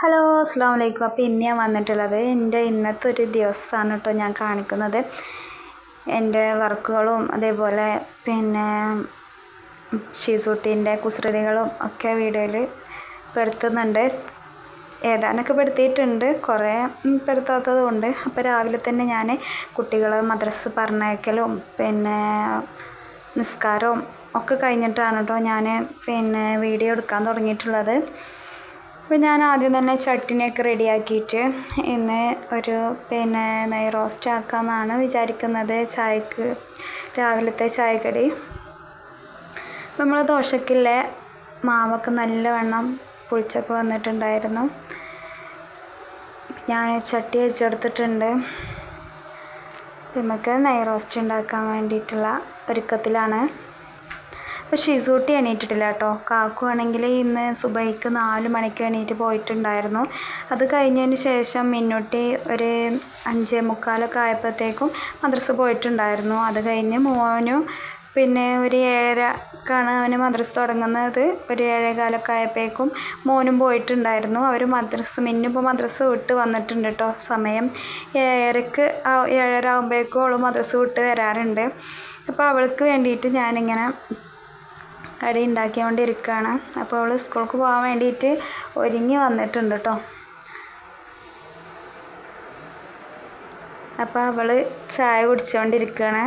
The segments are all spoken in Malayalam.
ഹലോ അസ്സാം വലൈക്കും അപ്പോൾ ഇന്ന് ഞാൻ വന്നിട്ടുള്ളത് എന്റെ ഇന്നത്തെ ഒരു ദിവസമാണ് കേട്ടോ ഞാൻ കാണിക്കുന്നത്. എന്റെ വർക്കുകളും അതേപോലെ പിന്നെ ഷീസൂട്ടിന്റെ കുസൃതികളും ഒക്കെ വീഡിയോയിൽ പെടുത്തുന്നുണ്ട്. ഏതാനൊക്കെ പെടുത്തിയിട്ടുണ്ട്. കുറേ പെടുത്താത്തതും ഉണ്ട്. അപ്പോൾ രാവിലെ തന്നെ ഞാൻ കുട്ടികളെ മദ്രസ് പറഞ്ഞയക്കലും പിന്നെ നിസ്കാരവും ഒക്കെ കഴിഞ്ഞിട്ടാണ് കേട്ടോ ഞാൻ പിന്നെ വീഡിയോ എടുക്കാൻ തുടങ്ങിയിട്ടുള്ളത്. അപ്പോൾ ഞാൻ ആദ്യം തന്നെ ചട്ടിനിയൊക്കെ റെഡിയാക്കിയിട്ട് ഇന്ന് ഒരു പിന്നെ നെയ് റോസ്റ്റ് ആക്കാമെന്നാണ് വിചാരിക്കുന്നത് ചായക്ക് രാവിലത്തെ ചായക്കടി. നമ്മൾ ദോശക്കില്ലേ മാവൊക്കെ നല്ലവണ്ണം പുളിച്ചൊക്കെ വന്നിട്ടുണ്ടായിരുന്നു. ഞാൻ ചട്ടി വെച്ചെടുത്തിട്ടുണ്ട്. നമുക്ക് നെയ് റോസ്റ്റ് ഉണ്ടാക്കാൻ വേണ്ടിയിട്ടുള്ള ഒരുക്കത്തിലാണ്. അപ്പോൾ ഷിസൂട്ടി എണീറ്റിട്ടില്ല കേട്ടോ. കാക്കു ആണെങ്കിൽ ഇന്ന് സുബൈക്ക് നാല് മണിക്ക് എണീറ്റ് പോയിട്ടുണ്ടായിരുന്നു. അത് കഴിഞ്ഞതിന് ശേഷം മിന്നുട്ടി ഒരു അഞ്ചേ മുക്കാലൊക്കെ ആയപ്പോഴത്തേക്കും മദ്രസ പോയിട്ടുണ്ടായിരുന്നു. അത് കഴിഞ്ഞ് മോനു പിന്നെ ഒരു ഏഴരക്കാണ് അവന് മദ്രസ് തുടങ്ങുന്നത്. ഒരു ഏഴേകാലൊക്കെ ആയപ്പോഴേക്കും മോനും പോയിട്ടുണ്ടായിരുന്നു. അവർ മദ്രസ് മിന്നിപ്പോൾ മദ്രസ് വിട്ട് വന്നിട്ടുണ്ട് കേട്ടോ. സമയം ഏഴരക്ക് ഏഴര ആകുമ്പോഴേക്കും അവൾ മദ്രസ് വിട്ട് വരാറുണ്ട്. അപ്പോൾ അവൾക്ക് വേണ്ടിയിട്ട് ഞാനിങ്ങനെ കടി ഉണ്ടാക്കിക്കൊണ്ടിരിക്കുകയാണ്. അപ്പോൾ അവൾ സ്കൂൾക്ക് പോകാൻ വേണ്ടിയിട്ട് ഒരുങ്ങി വന്നിട്ടുണ്ട് കേട്ടോ. അപ്പോൾ അവൾ ചായ കുടിച്ചുകൊണ്ടിരിക്കുകയാണ്.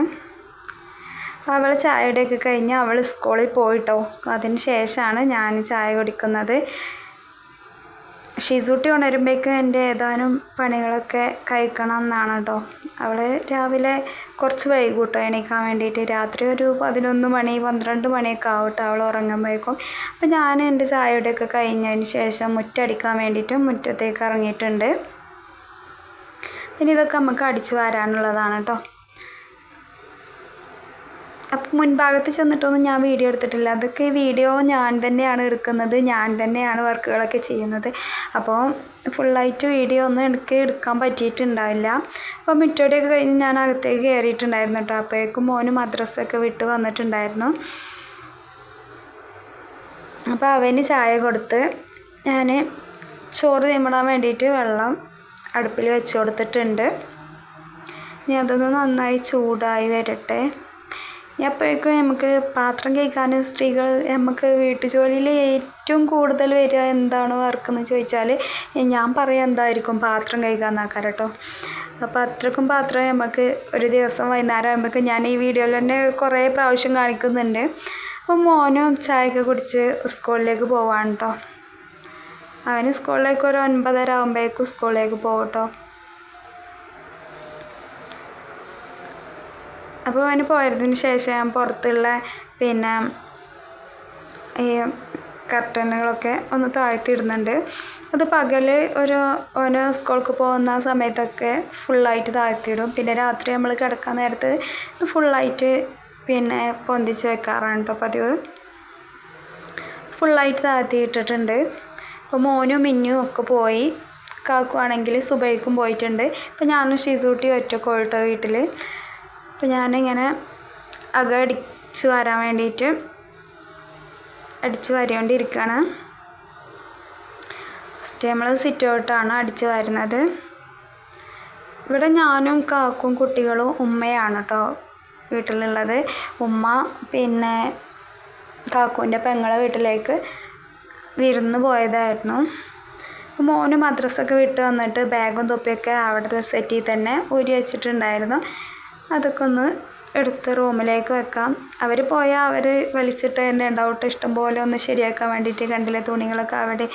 അപ്പോൾ അവൾ ചായയുടെയൊക്കെ കഴിഞ്ഞ് അവൾ സ്കൂളിൽ പോയിട്ടോ അതിന് ശേഷമാണ് ഞാൻ ചായ കുടിക്കുന്നത്. ഷിസൂട്ടി ഉണരുമ്പോഴേക്കും എന്റെ ഏതാനും പണികളൊക്കെ കഴിക്കണം എന്നാണ് കേട്ടോ. അവൾ രാവിലെ കുറച്ച് വൈകൂട്ടോ എണീക്കാൻ വേണ്ടിയിട്ട്. രാത്രി ഒരു പതിനൊന്ന് മണി പന്ത്രണ്ട് മണിയൊക്കെ ആവട്ടെ അവൾ ഉറങ്ങുമ്പോഴേക്കും. അപ്പോൾ ഞാൻ എന്റെ ചായയുടെയൊക്കെ കഴിഞ്ഞതിന് ശേഷം മുറ്റടിക്കാൻ വേണ്ടിയിട്ട് മുറ്റത്തേക്ക് ഇറങ്ങിയിട്ടുണ്ട്. പിന്നെ ഇതൊക്കെ നമുക്ക് അടിച്ചു വരാനുള്ളതാണ് കേട്ടോ. അപ്പം മുൻഭാഗത്ത് ചെന്നിട്ടൊന്നും ഞാൻ വീഡിയോ എടുത്തിട്ടില്ല. അതൊക്കെ വീഡിയോ ഞാൻ തന്നെയാണ് എടുക്കുന്നത്. ഞാൻ തന്നെയാണ് വർക്കുകളൊക്കെ ചെയ്യുന്നത്. അപ്പോൾ ഫുള്ളായിട്ട് വീഡിയോ ഒന്നും എനിക്ക് എടുക്കാൻ പറ്റിയിട്ടുണ്ടാവില്ല. അപ്പോൾ മിറ്റോടെയൊക്കെ കഴിഞ്ഞ് ഞാൻ അകത്തേക്ക് കയറിയിട്ടുണ്ടായിരുന്നു കേട്ടോ. അപ്പോഴേക്കും മോന് മദ്രസൊക്കെ വിട്ട് വന്നിട്ടുണ്ടായിരുന്നു. അപ്പോൾ അവന് ചായ കൊടുത്ത് ഞാൻ ചോറ് തീമിടാൻ വേണ്ടിയിട്ട് വെള്ളം അടുപ്പിൽ വെച്ച് കൊടുത്തിട്ടുണ്ട്. ഇനി അതൊന്ന് നന്നായി ചൂടായി വരട്ടെ. അപ്പോഴേക്കും നമുക്ക് പാത്രം കഴിക്കാൻ സ്ത്രീകൾ നമുക്ക് വീട്ടുജോലിയിൽ ഏറ്റവും കൂടുതൽ വരിക എന്താണ് വർക്കെന്ന് ചോദിച്ചാൽ ഞാൻ പറയാം എന്തായിരിക്കും പാത്രം കഴിക്കാൻ നോക്കാം കേട്ടോ. അപ്പോൾ അത്രക്കും പാത്രം നമുക്ക് ഒരു ദിവസം വൈകുന്നേരം ആകുമ്പോഴേക്കും ഞാൻ ഈ വീഡിയോയിൽ തന്നെ കുറേ പ്രാവശ്യം കാണിക്കുന്നുണ്ട്. അപ്പോൾ മോനും ചായയൊക്കെ കുടിച്ച് സ്കൂളിലേക്ക് പോവാണ് കേട്ടോ. അവന് സ്കൂളിലേക്ക് ഒരു ഒൻപതര ആകുമ്പോഴേക്കും സ്കൂളിലേക്ക് പോകട്ടോ അപ്പോൾ അവന് പോയതിന് ശേഷം ഞാൻ പുറത്തുള്ള പിന്നെ ഈ കർട്ടനുകളൊക്കെ ഒന്ന് താഴ്ത്തിയിടുന്നുണ്ട്. അത് പകൽ ഒരു ഓന സ്കൂൾക്ക് പോകുന്ന സമയത്തൊക്കെ ഫുള്ളായിട്ട് താഴ്ത്തിയിടും. പിന്നെ രാത്രി നമ്മൾ കിടക്കാൻ നേരത്ത് ഫുള്ളായിട്ട് പിന്നെ പൊന്തിച്ച് വെക്കാറാണ് കേട്ടോ പതിവ്. ഫുള്ളായിട്ട് താഴ്ത്തിയിട്ടിട്ടുണ്ട്. അപ്പോൾ മോനും മിന്നും ഒക്കെ പോയി. കാക്കുവാണെങ്കിൽ സുബൈക്കും പോയിട്ടുണ്ട്. ഇപ്പോൾ ഞാനും ഷിസൂട്ടി ഒറ്റക്കോട്ടോ വീട്ടിൽ അപ്പോൾ ഞാനിങ്ങനെ അകം അടിച്ച് വരാൻ വേണ്ടിയിട്ട് അടിച്ച് വരേണ്ടിയിരിക്കുകയാണ് ഫസ്റ്റ് നമ്മൾ സിറ്റ് ഔട്ടാണ് അടിച്ച് വരുന്നത്. ഇവിടെ ഞാനും കാക്കും കുട്ടികളും ഉമ്മയാണ് കേട്ടോ വീട്ടിലുള്ളത്. ഉമ്മ പിന്നെ കാക്കുവിന്റെ പെങ്ങളെ വീട്ടിലേക്ക് വിരുന്ന് പോയതായിരുന്നു. മോന് മദ്രസൊക്കെ വിട്ട് വന്നിട്ട് ബാഗും തൊപ്പിയൊക്കെ അവിടുത്തെ സെറ്റിൽ തന്നെ ഊരി വെച്ചിട്ടുണ്ടായിരുന്നു. അതൊക്കെ ഒന്ന് എടുത്ത് റൂമിലേക്ക് വെക്കാം. അവർ പോയാൽ അവർ വലിച്ചിട്ട് തന്നെ ഉണ്ടാവട്ടെ ഇഷ്ടം പോലെ ഒന്ന് ശരിയാക്കാൻ വേണ്ടിയിട്ട് കണ്ടിലെ തുണികളൊക്കെ അവിടെ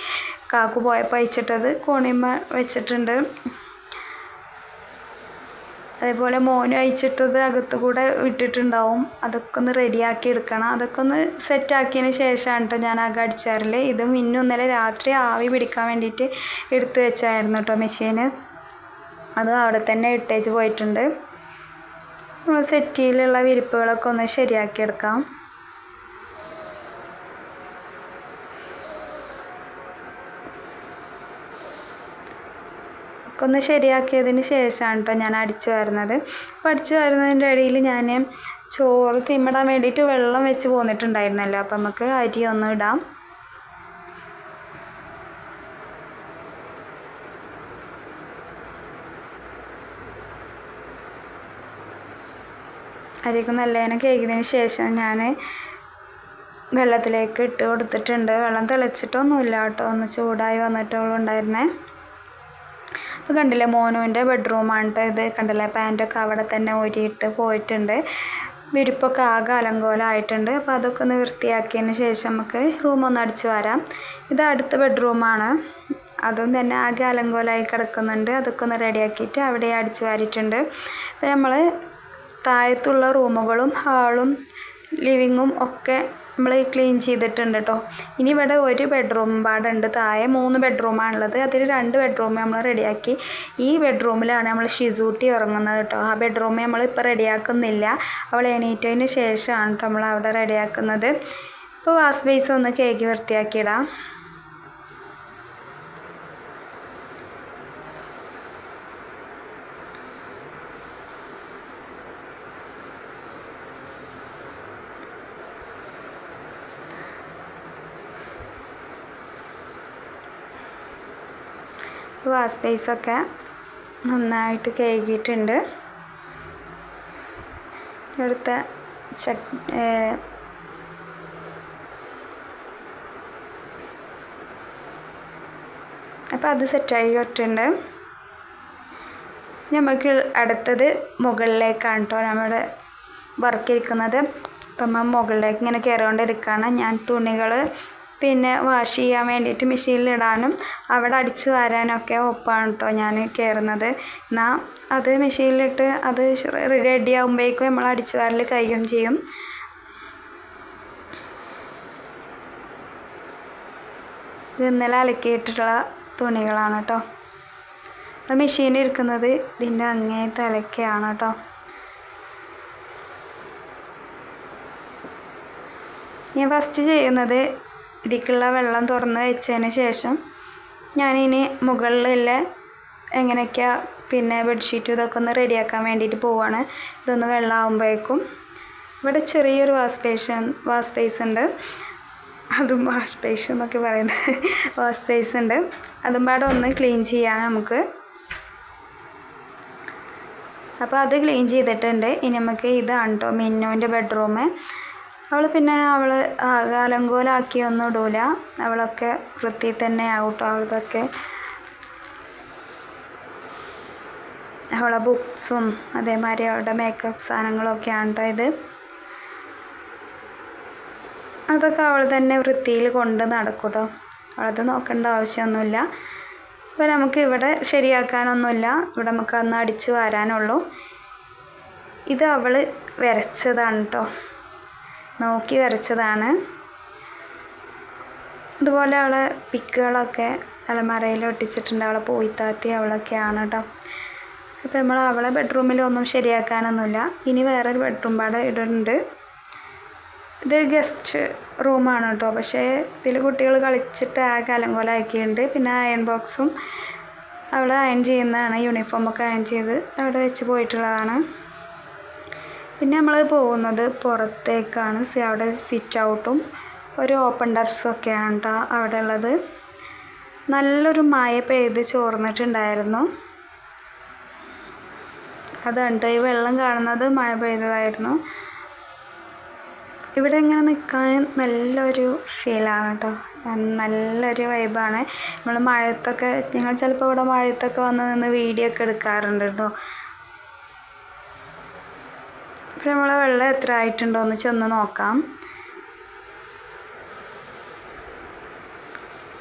കാക്കു പോയപ്പോൾ അയച്ചിട്ടത് കോണിമ്മ വെച്ചിട്ടുണ്ട്. അതേപോലെ മോനും അയച്ചിട്ടത് അകത്ത് കൂടെ വിട്ടിട്ടുണ്ടാവും. അതൊക്കെ ഒന്ന് റെഡിയാക്കി എടുക്കണം. അതൊക്കെ ഒന്ന് സെറ്റാക്കിയതിന് ശേഷമാണ് കേട്ടോ ഞാൻ അകം അടിച്ചാറിൽ ഇത് ഇന്നലെ രാത്രി ആവി പിടിക്കാൻ വേണ്ടിയിട്ട് എടുത്തു വെച്ചായിരുന്നു കേട്ടോ മെഷീന്. അത് അവിടെ തന്നെ ഇട്ടേച്ച് പോയിട്ടുണ്ട്. സെറ്റിയിലുള്ള വിരിപ്പുകളൊക്കെ ഒന്ന് ശരിയാക്കിയെടുക്കാം. ഒക്കെ ഒന്ന് ശരിയാക്കിയതിന് ശേഷമാണ് കേട്ടോ ഞാൻ അടിച്ചു വരുന്നത്. അപ്പോൾ അടിച്ചു വരുന്നതിന്റെ ഇടയിൽ ഞാൻ ചോറ് തിമ്മിടാൻ വേണ്ടിയിട്ട് വെള്ളം വെച്ച് പോന്നിട്ടുണ്ടായിരുന്നല്ലോ. അപ്പം നമുക്ക് അരി ഒന്ന് ഇടാം. അരിക്ക് നല്ലതിനെ കേകിയതിന് ശേഷം ഞാൻ വെള്ളത്തിലേക്ക് ഇട്ട് കൊടുത്തിട്ടുണ്ട്. വെള്ളം തിളച്ചിട്ടൊന്നുമില്ല കേട്ടോ. ഒന്ന് ചൂടായി വന്നിട്ടുള്ളൂ ഉണ്ടായിരുന്നേ. അപ്പോൾ കണ്ടില്ലേ മോനുവിന്റെ ബെഡ്റൂമാണ് കേട്ടോ ഇത്. കണ്ടില്ലേ പാന്റൊക്കെ അവിടെ തന്നെ ഊരിയിട്ട് പോയിട്ടുണ്ട്. വിരിപ്പൊക്കെ ആകെ അലങ്കോലമായിട്ടുണ്ട് അപ്പോൾ അതൊക്കെ ഒന്ന് വൃത്തിയാക്കിയതിന് ശേഷം നമുക്ക് റൂമൊന്ന് അടിച്ചു വരാം. ഇത് അടുത്ത ബെഡ്റൂമാണ് അതും തന്നെ ആകെ അലങ്കോലമായി കിടക്കുന്നുണ്ട്. അതൊക്കെ ഒന്ന് റെഡിയാക്കിയിട്ട് അവിടെ അടിച്ചു വാരിയിട്ടുണ്ട്. അപ്പോൾ നമ്മൾ താഴത്തുള്ള റൂമുകളും ഹാളും ലിവിങ്ങും ഒക്കെ നമ്മൾ ക്ലീൻ ചെയ്തിട്ടുണ്ട് കേട്ടോ ഇനി ഇവിടെ ഒരു ബെഡ്റൂം പാടുണ്ട്. താഴെ മൂന്ന് ബെഡ്റൂമാണുള്ളത് അതിൽ രണ്ട് ബെഡ്റൂം നമ്മൾ റെഡിയാക്കി. ഈ ബെഡ്റൂമിലാണ് നമ്മൾ ഷിസൂട്ടി ഉറങ്ങുന്നത് കേട്ടോ ആ ബെഡ്റൂം നമ്മൾ ഇപ്പോൾ റെഡിയാക്കുന്നില്ല. അവൾ എണീറ്റതിന് ശേഷമാണ് കേട്ടോ നമ്മൾ അവിടെ റെഡിയാക്കുന്നത്. ഇപ്പോൾ വാസ് ബേസ് ഒന്ന് കേക്ക് വൃത്തിയാക്കിയിടാം. വാസ് ബേസൊക്കെ നന്നായിട്ട് കഴുകിയിട്ടുണ്ട്. ഇവിടുത്തെ ചട് അപ്പോൾ അത് സെറ്റായി ഇട്ടുണ്ട് നമുക്ക് അടുത്തത് മുകളിലേക്കാണ് കേട്ടോ നമ്മുടെ വർക്ക് ഇരിക്കുന്നത്. അപ്പം മുകളിലേക്ക് ഇങ്ങനെ കയറിക്കൊണ്ടിരിക്കുകയാണ് ഞാൻ തുണികൾ പിന്നെ വാഷ് ചെയ്യാൻ വേണ്ടിയിട്ട് മെഷീനിലിടാനും അവിടെ അടിച്ച് വാരാനൊക്കെ ഒപ്പാണ് കേട്ടോ ഞാൻ കയറുന്നത് എന്നാൽ അത് മെഷീനിലിട്ട് അത് റെഡി ആകുമ്പോഴേക്കും നമ്മൾ അടിച്ച് വാരൽ കഴിയും ചെയ്യും. ഇത് ഇന്നലെ അലക്കിയിട്ടുള്ള തുണികളാണ് കേട്ടോ അത് മെഷീനിൽ ഇരിക്കുന്നത് ഇതിന്റെ അങ്ങേ അലക്കയാണ് കേട്ടോ ഞാൻ ഫസ്റ്റ് ചെയ്യുന്നത് ഇതിലേക്കുള്ള വെള്ളം തുറന്ന് വെച്ചതിന് ശേഷം ഞാനിനി മുകളിലുള്ള എങ്ങനെയൊക്കെയാണ് പിന്നെ ബെഡ്ഷീറ്റ് ഇതൊക്കെ ഒന്ന് റെഡിയാക്കാൻ വേണ്ടിയിട്ട് പോവാണ്. ഇതൊന്ന് വെള്ളമാകുമ്പോഴേക്കും ഇവിടെ ചെറിയൊരു വാഷ് സ്പേഷൻ വാഷ് ബേസ് ഉണ്ട്. അതും വാഷ് സ്പേസ് എന്നൊക്കെ പറയുന്നത്. വാഷ് ബേസ് ഉണ്ട്. അതും പാടെ ഒന്ന് ക്ലീൻ ചെയ്യാം നമുക്ക്. അപ്പോൾ അത് ക്ലീൻ ചെയ്തിട്ടുണ്ട്. ഇനി നമുക്ക് ഇതാണ് കേട്ടോ മിന്നുവിന്റെ ബെഡ്റൂം അവൾ പിന്നെ അവൾ അലങ്കോലാക്കി ഒന്നും ഇടൂല. അവളൊക്കെ വൃത്തി തന്നെ ആവട്ടോ അവളതൊക്കെ അവളെ ബുക്സും അതേമാതിരി അവളുടെ മേക്കപ്പ് സാധനങ്ങളൊക്കെയാണ് കേട്ടോ ഇത്. അതൊക്കെ അവൾ തന്നെ വൃത്തിയിൽ കൊണ്ട് നടക്കൂട്ടോ കേട്ടോ അവളത് നോക്കേണ്ട ആവശ്യമൊന്നുമില്ല. അപ്പോൾ നമുക്ക് ഇവിടെ ശരിയാക്കാനൊന്നുമില്ല. ഇവിടെ നമുക്ക് അന്ന് അടിച്ച് വാരാനുള്ളൂ. ഇത് അവൾ വരച്ചതാണ് കേട്ടോ നോക്കി വരച്ചതാണ്. അതുപോലെ അവളെ പിക്കുകളൊക്കെ അലമറയിൽ ഒട്ടിച്ചിട്ടുണ്ട്. അവളെ പോയി പോയിത്താത്തി അവളൊക്കെയാണ് കേട്ടോ അപ്പോൾ നമ്മൾ അവളെ ബെഡ്റൂമിലൊന്നും ശരിയാക്കാനൊന്നുമില്ല. ഇനി വേറൊരു ബെഡ്റൂം പാടെ ഇടുന്നുണ്ട് ഇത് ഗസ്റ്റ് റൂമാണ് കേട്ടോ പക്ഷേ ഇതിൽ കുട്ടികൾ കളിച്ചിട്ട് ആ കാലം പോലെ അലങ്കോലാക്കിയിട്ടുണ്ട്. പിന്നെ അയൺ ബോക്സും അവൾ അയൺ ചെയ്യുന്നതാണ്. യൂണിഫോമൊക്കെ അയൺ ചെയ്ത് അവിടെ വെച്ച് പോയിട്ടുള്ളതാണ്. പിന്നെ നമ്മൾ പോകുന്നത് പുറത്തേക്കാണ്. അവിടെ സിറ്റ് ഔട്ടും ഒരു ഓപ്പൺ ടെറസൊക്കെയാണ് കേട്ടോ അവിടെ ഉള്ളത്. നല്ലൊരു മായ പെയ്ത് ചോർന്നിട്ടുണ്ടായിരുന്നു. അതുണ്ട് ഈ വെള്ളം കാണുന്നത് മഴ പെയ്തതായിരുന്നു. ഇവിടെ ഇങ്ങനെ നിൽക്കാൻ നല്ലൊരു ഫീലാണ് കേട്ടോ നല്ലൊരു വൈബാണ് നമ്മൾ മഴയത്തൊക്കെ ഞങ്ങൾ ചിലപ്പോൾ ഇവിടെ മഴയത്തൊക്കെ വന്ന് നിന്ന് വീഡിയോ ഒക്കെ എടുക്കാറുണ്ട് കേട്ടോ അപ്പോൾ നമ്മൾ വെള്ളം എത്ര ആയിട്ടുണ്ടോ എന്ന് ചെന്ന് നോക്കാം.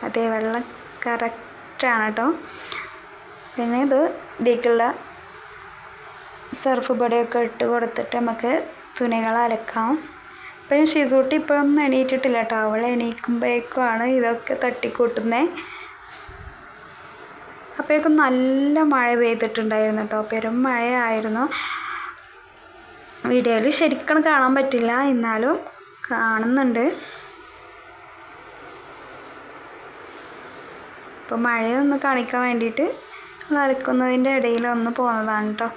അതെ വെള്ളം കറക്റ്റാണ് കേട്ടോ പിന്നെ ഇത് ഇതിലേക്കുള്ള സർഫ് പൊടിയൊക്കെ ഇട്ട് കൊടുത്തിട്ട് നമുക്ക് തുണികൾ അലക്കാം. ഇപ്പം ഷിസൂട്ടി ഇപ്പോഴൊന്നും എണീറ്റിട്ടില്ല കേട്ടോ അവൾ എണീക്കുമ്പോഴേക്കുമാണ് ഇതൊക്കെ തട്ടിക്കൂട്ടുന്നത് അപ്പോഴേക്കും നല്ല മഴ പെയ്തിട്ടുണ്ടായിരുന്നു കേട്ടോ പെരും മഴയായിരുന്നു. വീഡിയോയിൽ ശരിക്കും കാണാൻ പറ്റില്ല. എന്നാലും കാണുന്നുണ്ട്. ഇപ്പോൾ മഴയൊന്ന് കാണിക്കാൻ വേണ്ടിയിട്ട് വരക്കുന്നതിന്റെ ഇടയിൽ ഒന്ന് പോകുന്നതാണ് കേട്ടോ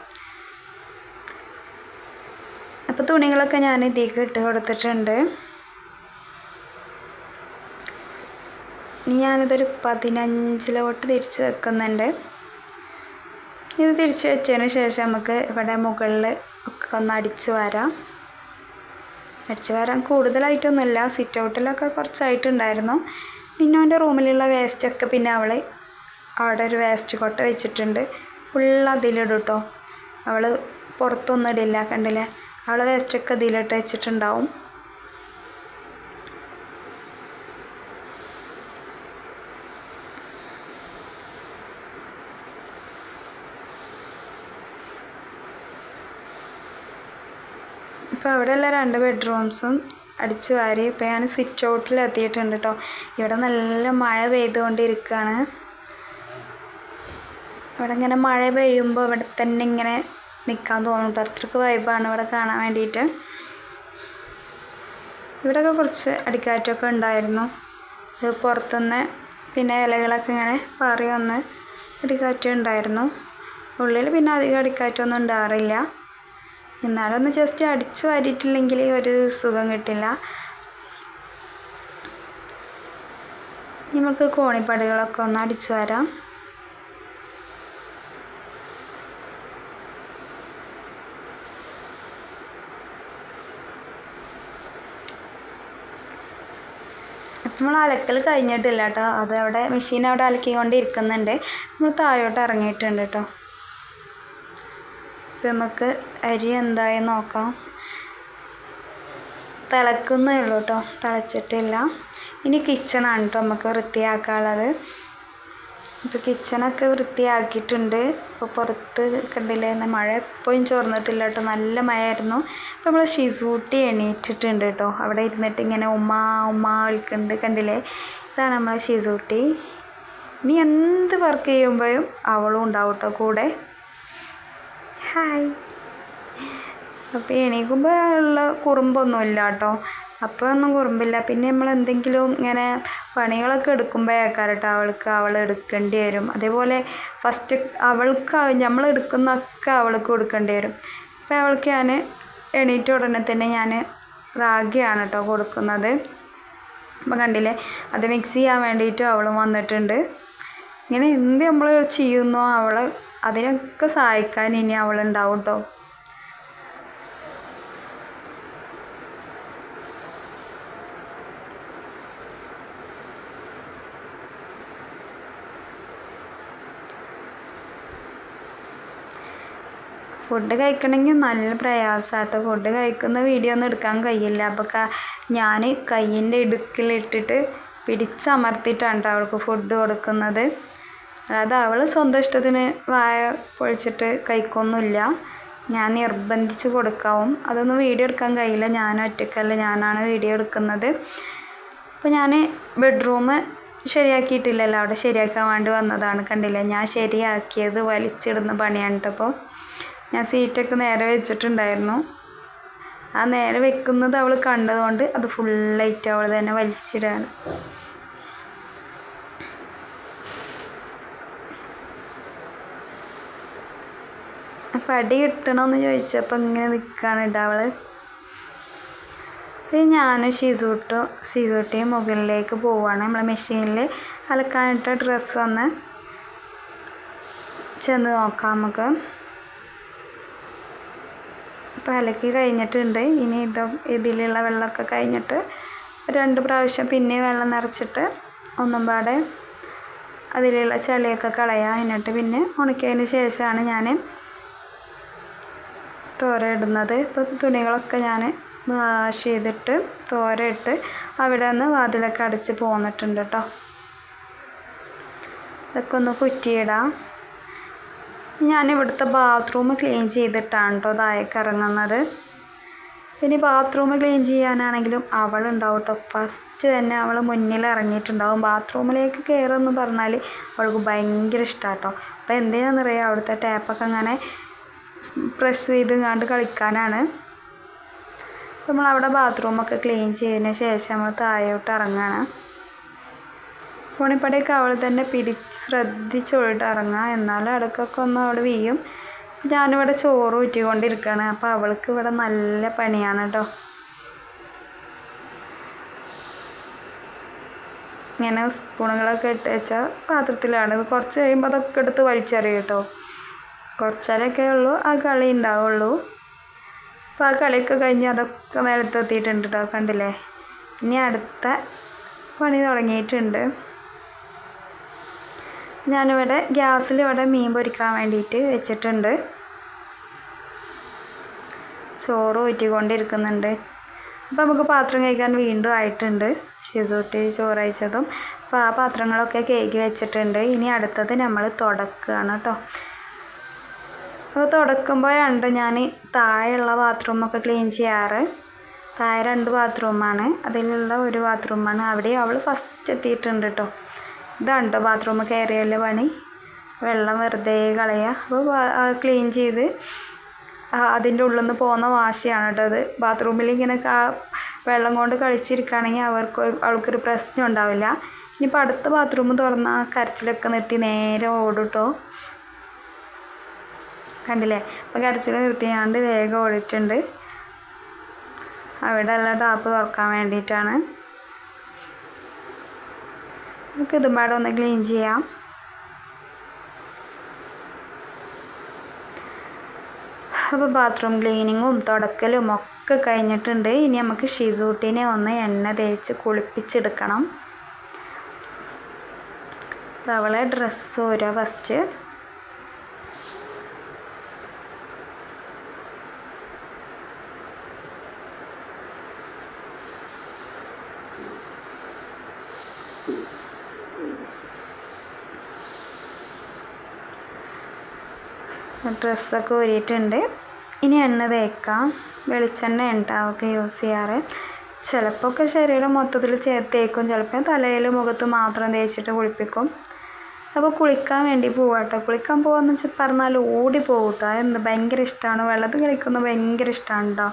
അപ്പോൾ തുണികളൊക്കെ ഞാൻ ഇതിലേക്ക് ഇട്ട് കൊടുത്തിട്ടുണ്ട്. ഇനി ഞാനിതൊരു പതിനഞ്ചിലോട്ട് തിരിച്ച് വെക്കുന്നുണ്ട്. ഇത് തിരിച്ച് വെച്ചതിന് ശേഷം നമുക്ക് ഇവിടെ മുകളിൽ ഒക്കെ ഒന്ന് അടിച്ച് വരാം. അടിച്ച് വരാൻ കൂടുതലായിട്ടൊന്നുമില്ല. സിറ്റ് ഔട്ടിലൊക്കെ കുറച്ചായിട്ടുണ്ടായിരുന്നു. പിന്നെ അവന്റെ റൂമിലുള്ള വേസ്റ്റൊക്കെ പിന്നെ അവൾ അവിടെ ഒരു വേസ്റ്റ് കൊട്ട വെച്ചിട്ടുണ്ട്. ഫുള്ള് അതിലിടും കേട്ടോ അവൾ പുറത്തൊന്നും ഇടില്ല കണ്ടില്ലേ? അവളെ വേസ്റ്റൊക്കെ ഇതിലിട്ട് വെച്ചിട്ടുണ്ടാവും. ഇപ്പോൾ അവിടെയുള്ള രണ്ട് ബെഡ്റൂംസും അടിച്ചു വാരി ഇപ്പോൾ ഞാൻ സിറ്റ് ഔട്ടിൽ എത്തിയിട്ടുണ്ട് കേട്ടോ ഇവിടെ നല്ല മഴ പെയ്തുകൊണ്ടിരിക്കുകയാണ് ഇവിടെ ഇങ്ങനെ മഴ പെയ്യുമ്പോൾ ഇവിടെ തന്നെ ഇങ്ങനെ നിൽക്കാൻ തോന്നും കേട്ടോ അത്രയ്ക്ക് വൈബാണ് ഇവിടെ കാണാൻ വേണ്ടിയിട്ട് ഇവിടെയൊക്കെ കുറച്ച് അടിക്കാറ്റൊക്കെ ഉണ്ടായിരുന്നു. ഇത് പുറത്തുനിന്ന് പിന്നെ ഇലകളൊക്കെ ഇങ്ങനെ പാറി വന്ന് അടിക്കാറ്റ് ഉണ്ടായിരുന്നു. ഉള്ളിൽ പിന്നെ അധികം അടിക്കാറ്റൊന്നും ഉണ്ടാകാറില്ല എന്നാലൊന്ന് ജസ്റ്റ് അടിച്ചു വാരിയിട്ടില്ലെങ്കിൽ ഒരു സുഖം കിട്ടില്ല. നമുക്ക് കോണിപ്പടികളൊക്കെ ഒന്ന് അടിച്ചു വരാം. നമ്മൾ അലക്കൽ കഴിഞ്ഞിട്ടില്ല കേട്ടോ. അതവിടെ മെഷീൻ അവിടെ അലക്കിക്കൊണ്ടിരിക്കുന്നുണ്ട്. നമ്മൾ താഴോട്ട് ഇറങ്ങിയിട്ടുണ്ട് കേട്ടോ. ഇപ്പം നമുക്ക് അരി എന്തായി നോക്കാം. തിളക്കുന്നേ ഉള്ളൂ കേട്ടോ. തിളച്ചിട്ടില്ല. ഇനി കിച്ചണാണ് കേട്ടോ നമുക്ക് വൃത്തിയാക്കാനുള്ളത്. ഇപ്പോൾ കിച്ചണൊക്കെ വൃത്തിയാക്കിയിട്ടുണ്ട്. ഇപ്പോൾ പുറത്ത് കണ്ടില്ലേ ഇന്ന് മഴ എപ്പോഴും ചോർന്നിട്ടില്ല കേട്ടോ. നല്ല മഴയായിരുന്നു. അപ്പോൾ നമ്മൾ ഷിസൂട്ടി എണീറ്റിട്ടുണ്ട് കേട്ടോ. അവിടെ ഇരുന്നിട്ട് ഇങ്ങനെ ഉമ്മ ഉമ്മ വിളിക്കുന്നുണ്ട് കണ്ടില്ലേ? ഇതാണ് നമ്മളെ ഷിസൂട്ടി. ഇനി എന്ത് വർക്ക് ചെയ്യുമ്പോഴും അവളും ഉണ്ടാവും കേട്ടോ കൂടെ. ഹായ് അപ്പോൾ എണീക്കുമ്പോൾ ഉള്ള കുറുമ്പൊന്നുമില്ല കേട്ടോ അപ്പോൾ ഒന്നും കുറുമ്പില്ല. പിന്നെ നമ്മൾ എന്തെങ്കിലും ഇങ്ങനെ പണികളൊക്കെ എടുക്കുമ്പോഴേക്കാരം കേട്ടോ അവൾക്ക് അവൾ എടുക്കേണ്ടി വരും. അതേപോലെ ഫസ്റ്റ് അവൾക്ക് നമ്മൾ എടുക്കുന്നൊക്കെ അവൾക്ക് കൊടുക്കേണ്ടി വരും. അപ്പോൾ അവൾക്ക് ഞാൻ എണീറ്റ ഉടനെ തന്നെ ഞാൻ റാഗിയാണ് കേട്ടോ കൊടുക്കുന്നത്. അപ്പം കണ്ടില്ലേ? അത് മിക്സ് ചെയ്യാൻ വേണ്ടിയിട്ടും അവൾ വന്നിട്ടുണ്ട്. ഇങ്ങനെ എന്ത് നമ്മൾ ചെയ്യുന്നോ അവൾ അതിനൊക്കെ സഹായിക്കാൻ ഇനി അവളുണ്ടാവും കേട്ടോ ഫുഡ് കഴിക്കണമെങ്കിൽ നല്ല പ്രയാസമാട്ടോ. ഫുഡ് കഴിക്കുന്ന വീഡിയോ ഒന്നും എടുക്കാൻ കഴിയില്ല. അപ്പോൾ ഞാൻ കയ്യിന്റെ ഇടുക്കിലിട്ടിട്ട് പിടിച്ചമർത്തിയിട്ടാണ് അവൾക്ക് ഫുഡ് കൊടുക്കുന്നത്. അതായത് അവൾ സ്വന്തം ഇഷ്ടത്തിന് വായ പൊളിച്ചിട്ട് കഴിക്കൊന്നുമില്ല. ഞാൻ നിർബന്ധിച്ച് കൊടുക്കാവും. അതൊന്നും വീഡിയോ എടുക്കാൻ കഴിയില്ല. ഞാൻ ഒറ്റയ്ക്കല്ല. ഞാനാണ് വീഡിയോ എടുക്കുന്നത്. അപ്പോൾ ഞാൻ ബെഡ്റൂം ശരിയാക്കിയിട്ടില്ലല്ലോ. അവിടെ ശരിയാക്കാൻ വേണ്ടി വന്നതാണ്. കണ്ടില്ല? ഞാൻ ശരിയാക്കിയത് വലിച്ചിടുന്ന പണിയാണ് ഞാൻ സീറ്റൊക്കെ നേരെ വെച്ചിട്ടുണ്ടായിരുന്നു. ആ നേരെ വെക്കുന്നത് അവൾ കണ്ടതുകൊണ്ട് അത് ഫുള്ളായിട്ട് അവൾ തന്നെ വലിച്ചിടാണ് അപ്പം അടി കിട്ടണമെന്ന് ചോദിച്ചപ്പോൾ ഇങ്ങനെ നിൽക്കുകയാണ് കേട്ടോ പിന്നെ ഞാനും ഷീസൂട്ടും ഷീസൂട്ടിയും മുകളിലേക്ക് പോവുകയാണ് നമ്മളെ മെഷീനിൽ അലക്കാനിട്ട ഡ്രസ്സ് ഒന്ന് ചെന്ന് നോക്കാം നമുക്ക്. ഇപ്പോൾ അലക്കി കഴിഞ്ഞിട്ടുണ്ട്. ഇനി ഇത് ഇതിലുള്ള വെള്ളമൊക്കെ കഴിഞ്ഞിട്ട് രണ്ട് പ്രാവശ്യം പിന്നെ വെള്ളം നിറച്ചിട്ട് ഒന്നും പാടെ അതിലുള്ള ചളിയൊക്കെ കളയാം. എന്നിട്ട് പിന്നെ ഉണക്കിയതിന് ശേഷമാണ് ഞാൻ തോര ഇടുന്നത് ഇപ്പോൾ തുണികളൊക്കെ ഞാൻ വാഷ് ചെയ്തിട്ട് തോര ഇട്ട് അവിടെ നിന്ന് വാതിലൊക്കെ അടച്ച് പോന്നിട്ടുണ്ട് കേട്ടോ ഇതൊക്കെ ഒന്ന് കുറ്റിയിടാം. ഞാൻ ഇവിടുത്തെ ബാത്റൂം ക്ലീൻ ചെയ്തിട്ടാണ് കേട്ടോ താഴേക്ക് ഇറങ്ങുന്നത്. ഇനി ബാത്റൂം ക്ലീൻ ചെയ്യാനാണെങ്കിലും അവളുണ്ടാവും കേട്ടോ ഫസ്റ്റ് തന്നെ അവൾ മുന്നിൽ ഇറങ്ങിയിട്ടുണ്ടാവും. ബാത്റൂമിലേക്ക് കയറുമെന്ന് പറഞ്ഞാൽ അവൾക്ക് ഭയങ്കര ഇഷ്ടമാണ് കേട്ടോ അപ്പോൾ എന്തിനാണെന്നറിയാം അവിടുത്തെ ടാപ്പൊക്കെ അങ്ങനെ പ്രസ് ചെയ്ത് കളിക്കാനാണ്. നമ്മൾ അവിടെ ബാത്റൂമൊക്കെ ക്ലീൻ ചെയ്തതിന് ശേഷം നമ്മൾ താഴോട്ട് ഇറങ്ങുകയാണ് ഫോണിപ്പടയൊക്കെ അവൾ തന്നെ പിടിച്ച് ശ്രദ്ധിച്ചോളിട്ട് ഇറങ്ങുക എന്നാലും ഇടയ്ക്കൊക്കെ ഒന്ന് അവിടെ വീയും. ഞാനിവിടെ ചോറ് ഊറ്റിക്കൊണ്ടിരിക്കുകയാണ് അപ്പോൾ അവൾക്ക് ഇവിടെ നല്ല പണിയാണ് കേട്ടോ ഇങ്ങനെ സ്പൂണുകളൊക്കെ ഇട്ട് വെച്ചാൽ പാത്രത്തിലാണ്. കുറച്ച് കഴിയുമ്പോൾ അതൊക്കെ എടുത്ത് വലിച്ചെറിയും കേട്ടോ കുറച്ചേരൊക്കെ ഉള്ളൂ ആ കളി ഉണ്ടാവുള്ളൂ. അപ്പോൾ ആ കളിയൊക്കെ കഴിഞ്ഞ് അതൊക്കെ നിലത്തെത്തിയിട്ടുണ്ട് കേട്ടോ കണ്ടില്ലേ? ഇനി അടുത്ത പണി തുടങ്ങിയിട്ടുണ്ട്. ഞാനിവിടെ ഗ്യാസിൽ ഇവിടെ മീൻ പൊരിക്കാൻ വേണ്ടിയിട്ട് വെച്ചിട്ടുണ്ട്. ചോറ് ഊറ്റിക്കൊണ്ടിരിക്കുന്നുണ്ട്. അപ്പോൾ നമുക്ക് പാത്രം കഴിക്കാൻ വീണ്ടും ആയിട്ടുണ്ട്. ഷിസൂട്ടി ചോറ് അയച്ചതും അപ്പോൾ ആ പാത്രങ്ങളൊക്കെ കേക്ക് വെച്ചിട്ടുണ്ട്. ഇനി അടുത്തത് നമ്മൾ തുടക്കുകയാണ് കേട്ടോ അപ്പോൾ തുടക്കുമ്പോഴുണ്ട് ഞാൻ താഴെയുള്ള ബാത്റൂമൊക്കെ ക്ലീൻ ചെയ്യാറ്. താഴെ രണ്ട് ബാത്റൂമാണ് അതിലുള്ള ഒരു ബാത്റൂമാണ് അവിടെ അവൾ ഫസ്റ്റ് എത്തിയിട്ടുണ്ട് കേട്ടോ ഇതാണ്ടോ ബാത്റൂം കയറിയല്ല പണി. വെള്ളം വെറുതെ കളയുക അപ്പോൾ ക്ലീൻ ചെയ്ത് അതിന്റെ ഉള്ളിൽ നിന്ന് പോകുന്ന വാശിയാണ് കേട്ടോ അത്. ബാത്റൂമിൽ ഇങ്ങനെ വെള്ളം കൊണ്ട് കളിച്ചിരിക്കുകയാണെങ്കിൽ അവർക്ക് അവൾക്കൊരു പ്രശ്നം ഉണ്ടാവില്ല. ഇനിയിപ്പോൾ അടുത്ത ബാത്റൂം തുറന്ന കരച്ചിലൊക്കെ നിർത്തി നേരെ ഓടും കേട്ടോ കണ്ടില്ലേ? അപ്പോൾ കരച്ചിൽ നിർത്തിയാണ്ട് വേഗം ഓടിയിട്ടുണ്ട്. അവിടെ ഉള്ള ടാപ്പ് തുറക്കാൻ വേണ്ടിയിട്ടാണ്. നമുക്ക് ഇതുമ്പാടെ ഒന്ന് ക്ലീൻ ചെയ്യാം. അപ്പോൾ ബാത്റൂം ക്ലീനിങ്ങും തുടക്കലും ഒക്കെ കഴിഞ്ഞിട്ടുണ്ട്. ഇനി നമുക്ക് ഷിസൂട്ടിനെ ഒന്ന് എണ്ണ തേച്ച് കുളിപ്പിച്ചെടുക്കണം. അവളെ ഡ്രസ്സ് ഊരാ ഫസ്റ്റ് ഡ്രസ്സൊക്കെ ഊരിയിട്ടുണ്ട്. ഇനി എണ്ണ തേക്കാം. വെളിച്ചെണ്ണ ഉണ്ടാവൊക്കെ യൂസ് ചെയ്യാറ്. ചിലപ്പോൾ ഒക്കെ ശരീരം മൊത്തത്തിൽ തേക്കും ചിലപ്പോൾ തലയിൽ മുഖത്ത് മാത്രം തേച്ചിട്ട് കുളിപ്പിക്കും. അപ്പോൾ കുളിക്കാൻ വേണ്ടി പോവാട്ടോ. കുളിക്കാൻ പോകാമെന്ന് വെച്ചാൽ പറഞ്ഞാൽ ഓടി പോകും കേട്ടോ എന്ത് ഭയങ്കര ഇഷ്ടമാണ്. വെള്ളത്തിൽ കളിക്കുന്നത് ഭയങ്കര ഇഷ്ടമാണ് കേട്ടോ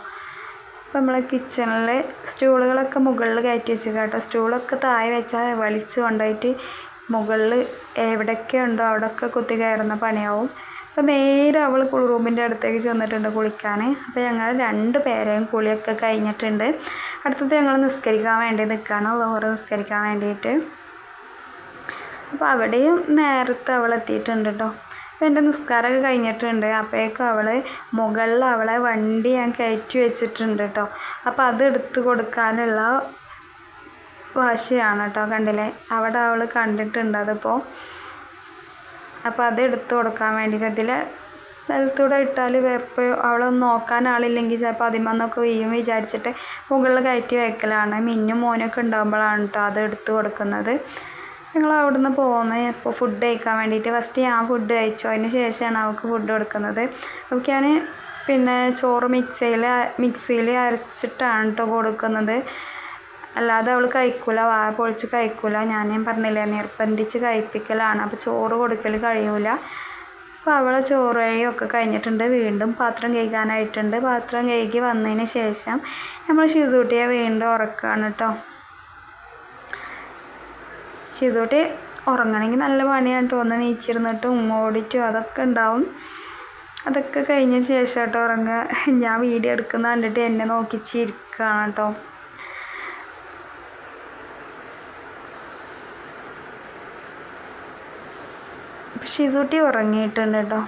അപ്പോൾ നമ്മളെ കിച്ചണിൽ സ്റ്റൂളുകളൊക്കെ മുകളിൽ കയറ്റി വെച്ച് കേട്ടോ സ്റ്റൂളൊക്കെ താഴെ വെച്ചാൽ വലിച്ചു കൊണ്ടുപോയിട്ട് മുകളിൽ എവിടെയൊക്കെ ഉണ്ടോ അവിടെയൊക്കെ കുത്തി കയറുന്ന പണിയാവും. അപ്പോൾ നേരെ അവൾ റൂമിന്റെ അടുത്തേക്ക് ചെന്നിട്ടുണ്ട് കുളിക്കാൻ അപ്പോൾ ഞങ്ങൾ രണ്ട് പേരെയും കുളിയൊക്കെ കഴിഞ്ഞിട്ടുണ്ട്. അടുത്തത് ഞങ്ങൾ നിസ്കരിക്കാൻ വേണ്ടി നിൽക്കുകയാണ് ലോറ് നിസ്കരിക്കാൻ വേണ്ടിയിട്ട്. അപ്പോൾ അവിടെയും നേരത്തെ അവൾ എത്തിയിട്ടുണ്ട് കേട്ടോ അപ്പോൾ എന്റെ നിസ്കാരമൊക്കെ കഴിഞ്ഞിട്ടുണ്ട്. അപ്പോഴേക്കും അവൾ മുകളിൽ അവളെ വണ്ടി ഞാൻ കയറ്റി വെച്ചിട്ടുണ്ട് കേട്ടോ അപ്പോൾ അത് എടുത്ത് കൊടുക്കാനുള്ള വാശിയാണ് കേട്ടോ കണ്ടില്ലേ? അവിടെ അവൾ കണ്ടിട്ടുണ്ട് അതിപ്പോൾ അപ്പോൾ അത് എടുത്ത് കൊടുക്കാൻ വേണ്ടിയിട്ട് അതിൽ നിലത്തൂടെ ഇട്ടാൽ എപ്പോൾ അവളൊന്ന് നോക്കാൻ ആളില്ലെങ്കിൽ ചിലപ്പോൾ അതിമന്നൊക്കെ വീഴും വിചാരിച്ചിട്ട് മുകളിൽ കയറ്റി വെക്കലാണ്. മിന്നും മോനൊക്കെ ഉണ്ടാകുമ്പോഴാണ് കേട്ടോ അത് എടുത്ത് കൊടുക്കുന്നത്. ഞങ്ങൾ അവിടെ നിന്ന് പോകുന്നത് ഇപ്പോൾ ഫുഡ് കഴിക്കാൻ വേണ്ടിയിട്ട് ഫസ്റ്റ് ഞാൻ ഫുഡ് കഴിച്ചു. അതിന് ശേഷമാണ് അവൾക്ക് ഫുഡ് കൊടുക്കുന്നത്. അവൾക്ക് ഞാൻ പിന്നെ ചോറ് മിക്സിയിൽ മിക്സിയിൽ അരച്ചിട്ടാണ് കേട്ടോ കൊടുക്കുന്നത്. അല്ലാതെ അവൾ കഴിക്കൂല വായ പൊളിച്ച് കഴിക്കൂല. ഞാൻ പറഞ്ഞില്ല നിർബന്ധിച്ച് കഴിപ്പിക്കലാണ്. അപ്പോൾ ചോറ് കൊടുക്കൽ കഴിയൂല. അപ്പോൾ അവളെ ചോറ് കഴിയൊക്കെ കഴിഞ്ഞിട്ടുണ്ട്. വീണ്ടും പാത്രം കഴുകാനായിട്ടുണ്ട്. പാത്രം കഴുകി വന്നതിന് ശേഷം നമ്മൾ ഷിസൂട്ടിയെ വീണ്ടും ഉറക്കുകയാണ് കേട്ടോ ഷിസൂട്ടി ഉറങ്ങണമെങ്കിൽ നല്ല പണിയാണ് തോന്നുന്നത് നീച്ചിരുന്നിട്ട് ഉമ്മ അതൊക്കെ ഉണ്ടാവും. അതൊക്കെ കഴിഞ്ഞ ശേഷം കേട്ടോ ഉറങ്ങുക ഞാൻ വീഡിയോ എടുക്കുന്ന കണ്ടിട്ട് എന്നെ നോക്കിച്ചിരിക്കുകയാണ് കേട്ടോ ഷിസൂട്ടി ഉറങ്ങിയിട്ടുണ്ട് കേട്ടോ.